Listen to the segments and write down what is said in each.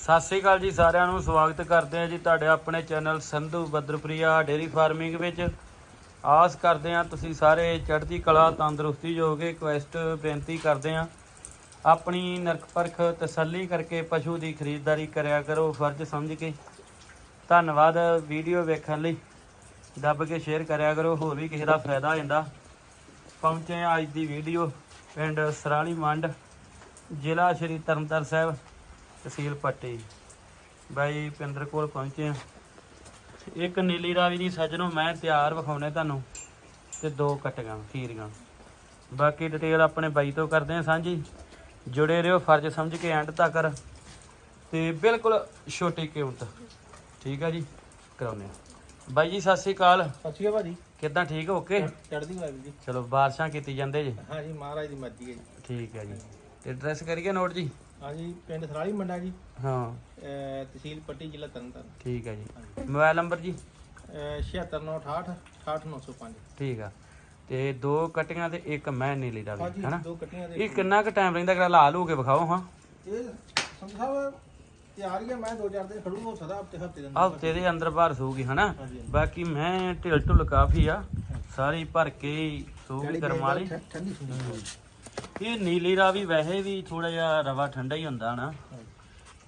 ਸਤਿ ਸ੍ਰੀ ਅਕਾਲ ਜੀ ਸਾਰਿਆਂ ਨੂੰ, ਸਵਾਗਤ ਕਰਦੇ ਹਾਂ ਜੀ ਤੁਹਾਡੇ ਆਪਣੇ ਚੈਨਲ ਸੰਧੂ ਬਦਰਪ੍ਰਿਆ ਡੇਰੀ ਫਾਰਮਿੰਗ ਵਿੱਚ। ਆਸ ਕਰਦੇ ਹਾਂ ਤੁਸੀਂ ਸਾਰੇ ਚੜ੍ਹਦੀ ਕਲਾ, ਤੰਦਰੁਸਤੀ ਜੋ ਹੋਗੇ ਕੁਐਸਟ ਬੇਨਤੀ ਕਰਦੇ ਹਾਂ। ਆਪਣੀ ਨਰਕ ਪਰਖ ਤਸੱਲੀ ਕਰਕੇ ਪਸ਼ੂ ਦੀ ਖਰੀਦਦਾਰੀ ਕਰਿਆ ਕਰੋ, ਫਰਜ਼ ਸਮਝ ਕੇ। ਧੰਨਵਾਦ ਵੀਡੀਓ ਵੇਖਣ ਲਈ। ਦੱਬ ਕੇ ਸ਼ੇਅਰ ਕਰਿਆ ਕਰੋ, ਹੋਰ ਵੀ ਕਿਸੇ ਦਾ ਫਾਇਦਾ ਹੋ ਜਾਂਦਾ ਪਹੁੰਚੇ ਹਾਂ ਅੱਜ ਦੀ ਵੀਡੀਓ, ਪਿੰਡ ਸਰਾਲੀ ਮੰਡ, ਜ਼ਿਲ੍ਹਾ ਸ਼੍ਰੀ ਤਰਨਤਾਰਨ ਸਾਹਿਬ। ਤਹਿਸੀਲ ਪੱਟੀ ਬਾਈ ਪਿੰਦਰ ਕੋਲ ਪਹੁੰਚੇ ਆ ਇੱਕ ਨੀਲੀ ਰਾਵੀ ਦੀ ਸੱਜਣੋ ਮੈਂ ਤਿਆਰ ਵਿਖਾਉਣੇ ਤੁਹਾਨੂੰ ਤੇ ਦੋ ਕਟੀਆਂ ਖੀਰੀਆਂ। ਬਾਕੀ ਡਿਟੇਲ ਆਪਣੇ ਬਾਈ ਤੋਂ ਕਰਦੇ ਆ ਸਾਂਝੀ। ਜੁੜੇ ਰਹੋ ਫਰਜ਼ ਸਮਝ ਕੇ ਐਂਡ ਤੱਕ। ਤੇ ਬਿਲਕੁਲ ਛੋਟੀ ਕੀਮਤ। ਠੀਕ ਆ ਜੀ ਕਰਾਉਨੇ ਆ ਬਾਈ ਜੀ ਸਤਿ ਸ੍ਰੀ ਅਕਾਲ। ਸ਼੍ਰੀ ਅਕਾਲ ਭਾਜੀ। ਕਿੱਦਾਂ ਠੀਕ ਓਕੇ ਚੜ੍ਹਦੀ ਕਲਾ ਜੀ। ਚਲੋ ਬਾਰਿਸ਼ਾਂ ਕੀਤੀ ਜਾਂਦੇ ਜੀ। ਹਾਂਜੀ ਮਹਾਰਾਜ ਦੀ ਮਰਜ਼ੀ ਹੈ ਜੀ। ਠੀਕ ਹੈ ਜੀ। ਤੇ ਐਡਰੈਸ ਕਰੀਏ ਨੋਟ ਜੀ? ਹਾਂਜੀ ਪਿੰਡ ਸਰਾਲੀ ਮੰਡਾ ਜੀ। ਹਾਂ। ਅਹ ਤਹਿਸੀਲ ਪੱਟੀ ਜ਼ਿਲ੍ਹਾ ਤਰਨਤਾਰਨ। ਠੀਕ ਹੈ ਜੀ। ਮੋਬਾਈਲ ਨੰਬਰ ਜੀ? ਅਹ 7698 68905 ਠੀਕ ਆ। ਤੇ ਦੋ ਕਟੀਆਂ ਤੇ ਇੱਕ ਮੈਂ ਨੀਲੀ ਦਾ ਹਾਂਜੀ ਵੀ ਹੈਨਾ ਦੋ ਕੱਟੀਆਂ ਦੇ ਇਹ ਕਿੰਨਾ ਕੁ ਟਾਈਮ ਰਹਿੰਦਾ? ਕਿ ਲਾ ਲੂ ਕੇ ਵਿਖਾਓ ਹਾਂ। ਇਹ ਸੰਤ ਸਾਹਿਬ ਤਿਆਰ ਹੀ ਆ ਮੈਂ ਦੋ ਚਾਰ ਦਿਨ ਖੜੂ ਹੋ ਸਕਦਾ ਹਫ਼ਤੇ ਹਫ਼ਤੇ ਦਿਨ ਹਫ਼ਤੇ ਦੇ ਅੰਦਰ ਬਾਹਰ ਸੂਗੀ ਹਨਾ ਹਾਂਜੀ, ਹਾਂਜੀ। ਬਾਕੀ ਮੈਂ ਢਿਲ ਢੁੱਲ ਕਾਫੀ ਆ। ਸਾਰੀ ਭਰ ਕੇ ਹੀ ਸੂਗੀ ਕਰਮ ਵਾਲੀ। ਠੰਡੀ ਸੁਣੀ। ਇਹ ਨੀਲੀ ਦਾ ਵੀ ਵੈਸੇ ਵੀ ਥੋੜਾ ਜਿਹਾ ਰਵਾ ਠੰਡਾ ਹੀ ਹੁੰਦਾ ਨਾ।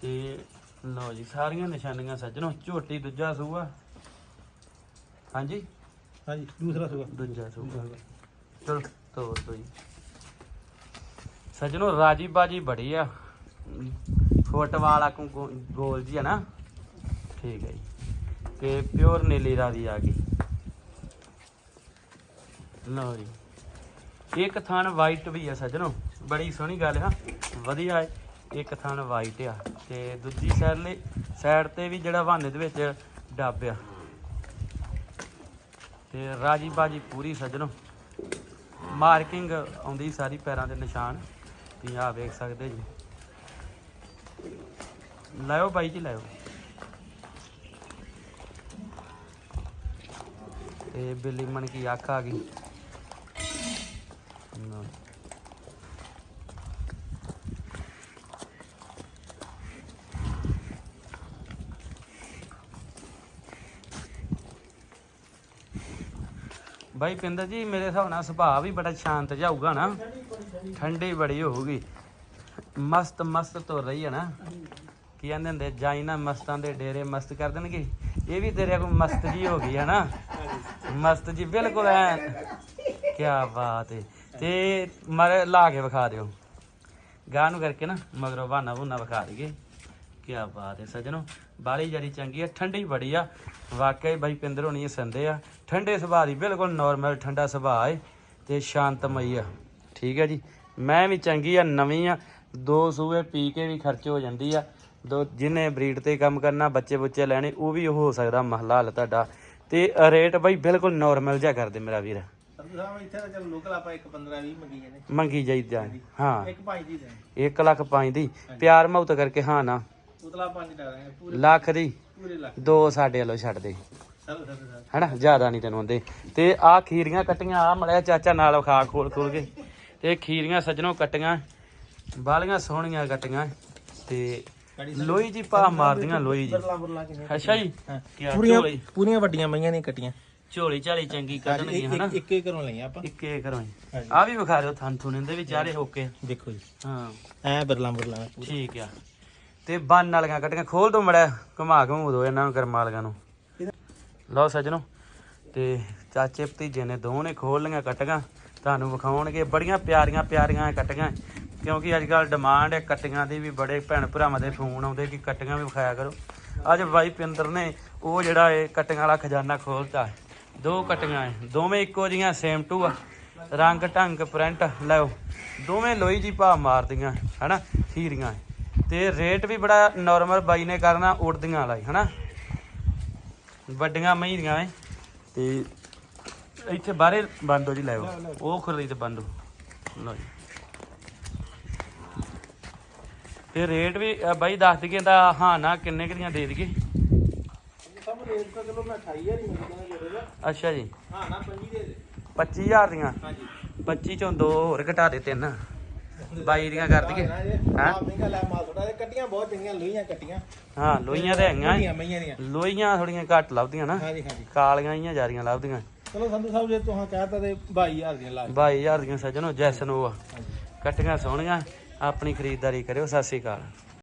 ਤੇ ਲਓ ਜੀ ਸਾਰੀਆਂ ਨਿਸ਼ਾਨੀਆਂ ਸੱਜਣੋ ਝੋਟੀ ਦੂਜਾ ਸੂਆ। ਹਾਂਜੀ? ਹਾਂਜੀ ਦੂਸਰਾ ਸੁਗਾ ਦੂਜਾ ਸੂਆ। ਚਲ ਤੋਰ ਦੋ ਜੀ। ਸੱਜਣੋ ਰਾਜੀ ਬਾਜੀ ਬੜੀ ਆ। ਫੁੱਟ ਵਾਲਾ ਕੋ ਗੋਲ ਜੀ ਹੈ ਨਾ। ਠੀਕ ਹੈ ਜੀ। ਤੇ ਪਿਓਰ ਨੀਲੀ ਰਾਵੀ ਆ ਗਈ। ਲਓ ਜੀ। ਇੱਕ ਥਾਨ ਵਾਈਟ ਵੀ ਆ ਸੱਜਣੋ, ਬੜੀ ਸੋਹਣੀ ਗੱਲ ਆ, ਵਧੀਆ ਹੈ ਇੱਕ ਥਾਨ ਵਾਈਟ ਆ, ਤੇ ਦੂਜੀ ਸਾਈਡ ਲਈ ਸਾਈਡ ਤੇ ਵੀ ਜਿਹੜਾ ਵਾਹਨੇ ਦੇ ਵਿੱਚ ਡੱਬ ਆ। ਤੇ ਰਾਜੀ ਬਾਜੀ ਪੂਰੀ ਸੱਜਣੋ, ਮਾਰਕਿੰਗ ਆਉਂਦੀ ਸਾਰੀ ਪੈਰਾਂ ਦੇ ਨਿਸ਼ਾਨ, ਤੁਸੀਂ ਆ ਵੇਖ ਸਕਦੇ ਜੀ। ਲਾਇਓ ਬਾਈ ਜੀ, ਲਾਇਓ। ਤੇ ਬਿੱਲੀ ਮਨ ਕੀ ਅੱਖ ਆ ਗਈ ਨਾ। ਬਾਈ ਪਿੰਦਰ ਜੀ, ਮੇਰੇ ਹਿਸਾਬ ਨਾਲ ਸੁਭਾਅ ਵੀ ਬੜਾ ਸ਼ਾਂਤ ਜਿਹਾ ਹੋਊਗਾ ਨਾ। ਠੰਡੀ ਬੜੀ ਹੋਊਗੀ। ਮਸਤ ਮਸਤ ਤੁਰ ਰਹੀ ਹੈ ਨਾ। ਕੀ ਕਹਿੰਦੇ ਹੁੰਦੇ ਜਾਈ ਨਾ ਮਸਤਾਂ ਦੇ ਡੇਰੇ ਮਸਤ ਕਰ ਦੇਣਗੇ। ਇਹ ਵੀ ਤੇਰੇ ਕੋਲ ਮਸਤ ਜੀ ਹੋ ਗਈ ਹੈ ਨਾ। ਮਸਤ ਜੀ, ਬਿਲਕੁਲ ਐ। ਕੀ ਬਾਤ ਹੈ ਤੇ ਮਰ ਲਾ ਕੇ ਵਿਖਾ ਦਿਓ। ਗਾਹ ਨੂੰ ਕਰਕੇ ਨਾ ਮਗਰੋਂ ਬਹਾਨਾ ਬੁਨਾ ਵਿਖਾ ਦਈਏ। ਕੀ ਬਾਤ ਹੈ ਸਜਣੋ ਬਾਲੀ ਜਰੀ ਚੰਗੀ ਹੈ ਠੰਡੀ ਬੜੀ ਆ। ਵਾਕਈ ਬਾਈ ਪਿੰਦਰ ਹੋਣੀ ਸੰਦੇ ਆ। ਠੰਡੇ ਸੁਭਾਅ ਦੀ ਬਿਲਕੁਲ ਨਾਰਮਲ ਠੰਡਾ ਸੁਭਾਅ ਹੈ ਤੇ ਸ਼ਾਂਤਮਈ ਆ। ਠੀਕ ਹੈ ਜੀ। ਮੈਂ ਵੀ ਚੰਗੀ ਆ ਨਵੀਂ ਆ। ਦੋ ਸੂਏ ਪੀ ਕੇ ਵੀ ਖਰਚ ਹੋ ਜਾਂਦੀ ਆ। ਦੋ ਜਿਹਨੇ ਬਰੀਡ ਤੇ ਕੰਮ ਕਰਨਾ ਬੱਚੇ ਬੁੱਚੇ ਲੈਣੇ ਉਹ ਵੀ ਹੋ ਸਕਦਾ ਮਹਲਾ ਹਾਲ ਤੁਹਾਡਾ। ਤੇ ਰੇਟ ਬਾਈ ਬਿਲਕੁਲ ਨਾਰਮਲ ਜਿਹਾ ਕਰਦੇ ਮੇਰਾ ਵੀਰ। ਸੰਤ ਸਾਹਿਬ ਇੱਥੇ ਤਾਂ ਚਲ ਲੋਕਲ ਆਪਾਂ ਇੱਕ 15 20 ਮੰਗੀ ਮੰਗੀ ਜਾਈਦਾ। ਹਾਂ। ਇੱਕ ਪੰਜ ਦੀ ਦੇ 1 ਲੱਖ ਪੰਜ ਦੀ। ਪਿਆਰ ਮੁਹੱਬਤ ਕਰਕੇ ਹਾਂ ਨਾ। ਉਤਲਾ ਪੰਜ ਡਾਲਾਂਗੇ ਪੂਰੇ ਲੱਖ ਦੀ? ਪੂਰੇ ਲੱਖ। ਦੋ ਸਾਡੇ ਵੱਲੋਂ ਛੱਡ ਦੇ। ਹਨਾ? ਜ਼ਿਆਦਾ ਨਹੀਂ ਤੈਨੂੰ ਆਉਂਦੇ। ਤੇ ਆਹ ਖੀਰੀਆਂ ਕੱਟੀਆਂ ਆ ਮੜਿਆ ਚਾਚਾ ਨਾਲ ਵਿਖਾ ਖੋਲ ਖੋਲ ਕੇ। ਤੇ ਖੀਰੀਆਂ ਸੱਜਣੋਂ ਕੱਟੀਆਂ ਬਾਲੀਆਂ ਸੋਹਣੀਆਂ ਕੱਟੀਆਂ। ਤੇ ਲੋਈ ਜੀ ਭਾ ਮਾਰਦੀਆਂ ਲੋਈ ਜੀ। ਬਰਲਾ ਬਰਲਾ ਕਿੰਨੇ ਅੱਛਾ ਜੀ। ਹਾਂ। ਕੀ ਆ, ਪੂਰੀਆਂ ਝੋਲੀ? ਪੂਰੀਆਂ ਵੱਡੀਆਂ ਮਈਆਂ ਨੇ ਕੱਟੀਆਂ। ਝੋਲੀ ਝਾਲੀ ਚੰਗੀ ਕੱਢਣਗੀਆਂ ਹਨਾ? ਇੱਕ ਇੱਕ ਘਰੋਂ ਲਈਆਂ ਆਪਾਂ। ਇੱਕ ਇੱਕ ਘਰੋਂ ਹਾਂਜੀ। ਆ ਵੀ ਵਿਖਾ ਦਿਓ ਥਣ ਥੁਣ ਦੇ ਵੀ ਚਾਰੇ ਹੋਕੇ। ਦੇਖੋ ਜੀ। ਹਾਂ। ਐ ਬਰਲਾ ਬਰਲਾ ਠੀਕ ਆ। ਤੇ ਬੰਨ ਵਾਲੀਆਂ ਕੱਟੀਆਂ ਖੋਲ ਦੋ ਮੜਾ ਘੁਮਾ ਘਮੂ ਦੋ ਇਹਨਾਂ ਨੂੰ ਕਰਮਾ ਵਾਲੀਆਂ ਨੂੰ। ਲਓ ਸੱਜਣੋ, ਤੇ ਚਾਚੇ ਭਤੀਜੇ ਨੇ ਦੋਵੇਂ ਨੇ ਖੋਲ ਲੀਆਂ ਕੱਟੀਆਂ, ਤੁਹਾਨੂੰ ਵਿਖਾਉਣਗੇ, ਬੜੀਆਂ ਪਿਆਰੀਆਂ ਪਿਆਰੀਆਂ ਕੱਟੀਆਂ। ਕਿਉਂਕਿ ਅੱਜ ਕੱਲ ਡਿਮਾਂਡ ਹੈ, ਕੱਟੀਆਂ ਦੀ ਵੀ ਬੜੇ ਭੈਣ ਭਰਾਵਾਂ ਦੇ ਫੋਨ ਆਉਂਦੇ ਕਿ ਕੱਟੀਆਂ ਵੀ ਵਿਖਾਇਆ ਕਰੋ। ਅੱਜ ਬਾਈ ਪਿੰਦਰ ਨੇ ਉਹ ਜਿਹੜਾ ਇਹ ਕੱਟੀਆਂ ਵਾਲਾ ਖਜ਼ਾਨਾ ਖੋਲਤਾ ਦੋ ਕੱਟੀਆਂ ਹੈ, ਦੋਵੇਂ ਇੱਕੋ ਜੀਆਂ ਸੇਮ ਟੂ ਆ। ਰੰਗ ਢੰਗ ਪ੍ਰਿੰਟ ਲਿਓ, ਦੋਵੇਂ ਲੋਈ ਜੀ ਭਾ ਮਾਰਦੀਆਂ, ਹਨਾ ਖੀਰੀਆਂ ਤੇ ਰੇਟ ਵੀ ਬੜਾ ਨਾਰਮਲ ਬਾਈ ਨੇ ਕਰਨਾ ਉੜਦੀਆਂ ਵਾਲਾ ਹੀ ਹਨਾ? ਵੱਡੀਆਂ ਮਹੀਆਂ ਐ। ਤੇ ਇੱਥੇ ਬਾਹਰੇ ਬੰਦੋ ਜੀ ਲਾਓ ਉਹ ਖੁਰਲੀ ਤੇ ਬੰਦੋ। ਲਓ ਜੀ। ਤੇ ਰੇਟ ਵੀ ਬਾਈ ਦੱਸ ਦਈਏ ਤਾਂ ਹਾਂ ਨਾ ਕਿੰਨੇ ਕੁ ਦੀਆਂ ਦੇ ਦਈਏ? ਸਭ ਰੇਟ ਤਾਂ ਚਲੋ ਮੈਂ 28000 ਹੀ ਮੰਗਦਾ ਜੋੜੇਗਾ ਅੱਛਾ ਜੀ। ਹਾਂ ਨਾ 25 ਦੇ ਦੇ। 25000 ਦੀਆਂ? ਹਾਂਜੀ। 25 ਚੋਂ ਦੋ ਹੋਰ ਘਟਾ ਦੇ ਤਿੰਨ। ਬਾਈ ਦੀਆਂ ਕਰ ਦਈਏ। ਹਾਂ ਹਾਂ? ਮਹਿੰਗਾ ਲੈ ਮਾਲ ਥੋੜਾ ਜਿਹਾ। ਕੱਟੀਆਂ ਬਹੁਤ ਚੰਗੀਆਂ ਲੋਹੀਆਂ ਕੱਟੀਆਂ। ਹਾਂ ਲੋਈਆਂ ਤੇ ਹੈਗੀਆਂ। ਮਈਆਂ ਦੀਆਂ। ਲੋਈਆਂ ਥੋੜੀਆਂ ਘੱਟ ਲੱਭਦੀਆਂ ਨਾ। ਹਾਂਜੀ ਹਾਂਜੀ। ਕਾਲੀਆਂ ਹੀ ਜਾਰੀਆਂ ਲੱਭਦੀਆਂ। ਚਲੋ ਸੰਧੂ ਸਾਹਿਬ ਜੇ ਤੁਸੀਂ ਕਹਿਤਾ ਤੇ 22000 ਦੀਆਂ ਲਾ 22000 ਦੀਆਂ ਸੱਜਣੋ ਜੈਸਨ ਉਹ ਆ ਕੱਟੀਆਂ ਸੋਹਣੀਆਂ। ਆਪਣੀ ਖਰੀਦਦਾਰੀ ਕਰਿਓ। ਸਤਿ ਸ਼੍ਰੀ ਅਕਾਲ।